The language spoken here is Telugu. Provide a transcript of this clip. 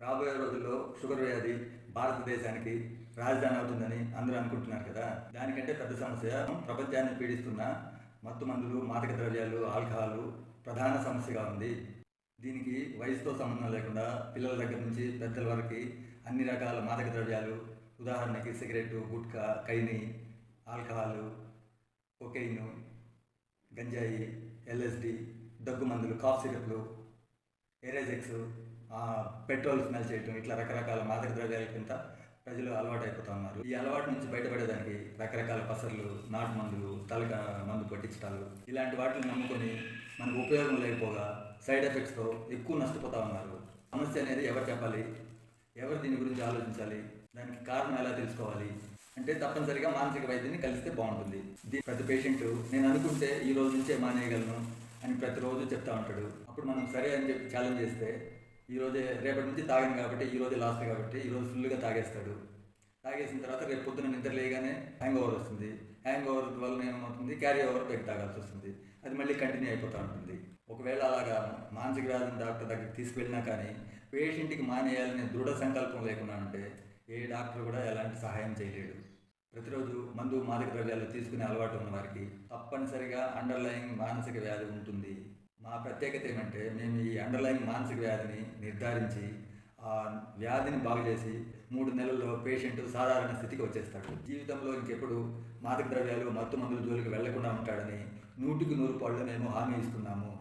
రాబోయే రోజుల్లో షుగర్ వ్యాధి భారతదేశానికి రాజధాని అవుతుందని అందరూ అనుకుంటున్నారు కదా? దానికంటే పెద్ద సమస్య ప్రపంచాన్ని పీడిస్తున్న మత్తు మందులు మాదక ద్రవ్యాలు ఆల్కహాల్ ప్రధాన సమస్యగా ఉంది. దీనికి వయసుతో సంబంధం లేకుండా పిల్లల దగ్గర నుంచి పెద్దల వరకు అన్ని రకాల మాదక ద్రవ్యాలు ఉదాహరణకి cigarette gutka khaini alcohol cocaine గంజాయి ఎల్ఎస్డి దగ్గు మందులు కాఫ్ సిరప్లు ఎరేజెక్స్ పెట్రోల్ స్మెల్ చేయటం ఇట్లా రకరకాల మాదక ద్రవ్యాల కింద ప్రజలు అలవాటు అయిపోతా ఉన్నారు. ఈ అలవాటు నుంచి బయటపడేదానికి రకరకాల పసర్లు నాటు మందులు తలక మందు పట్టించటాలు ఇలాంటి వాటిని నమ్ముకొని మనకు ఉపయోగం లేకపోగా సైడ్ ఎఫెక్ట్స్తో ఎక్కువ నష్టపోతా ఉన్నారు. సమస్య అనేది ఎవరు చెప్పాలి? ఎవరు దీని గురించి ఆలోచించాలి? దానికి కారణం ఎలా తెలుసుకోవాలి? అంటే తప్పనిసరిగా మానసిక వైద్యుని కలిస్తే బాగుంటుంది. దీ- ప్రతి పేషెంట్ నేను అనుకుంటే ఈ రోజు నుంచే మానేయగలను అని ప్రతిరోజు చెప్తా ఉంటాడు. అప్పుడు మనం సరే అని చెప్పి ఛాలెంజ్ చేస్తే ఈరోజే రేపటి నుంచి తాగాను కాబట్టి ఈరోజు లాస్ట్ కాబట్టి ఈరోజు ఫుల్గా తాగేస్తాడు. తాగేసిన తర్వాత రేపు పొద్దున నిద్ర లేగానే హ్యాంగ్ ఓవర్ వస్తుంది. హ్యాంగ్ ఓవర్ వల్ల ఏమవుతుంది? క్యారీ ఓవర్ పెట్టి తాగాల్సి వస్తుంది. అది మళ్ళీ కంటిన్యూ అయిపోతూ ఉంటుంది. ఒకవేళ అలాగా మానసిక వ్యాధి డాక్టర్ దగ్గరికి తీసుకువెళ్ళినా కానీ పేషెంట్కి మానేయాలనే దృఢ సంకల్పం లేకుండా ఉంటే ఏ డాక్టర్ కూడా ఎలాంటి సహాయం చేయలేడు. ప్రతిరోజు మందు మాదక ద్రవ్యాలు తీసుకునే అలవాటు ఉన్న వారికి తప్పనిసరిగా అండర్లయింగ్ మానసిక వ్యాధి ఉంటుంది. మా ప్రత్యేకత ఏమంటే మేము ఈ అండర్లైన్ మానసిక వ్యాధిని నిర్ధారించి ఆ వ్యాధిని బాగు చేసి మూడు నెలల్లో పేషెంట్ సాధారణ స్థితికి వచ్చేస్తాడు. జీవితంలో ఇంకెప్పుడు మాదక ద్రవ్యాలు మత్తు మందులు జోలికి వెళ్ళకుండా ఉంటాడని నూటికి నూరు పళ్ళు మేము హామీ ఇస్తున్నాము.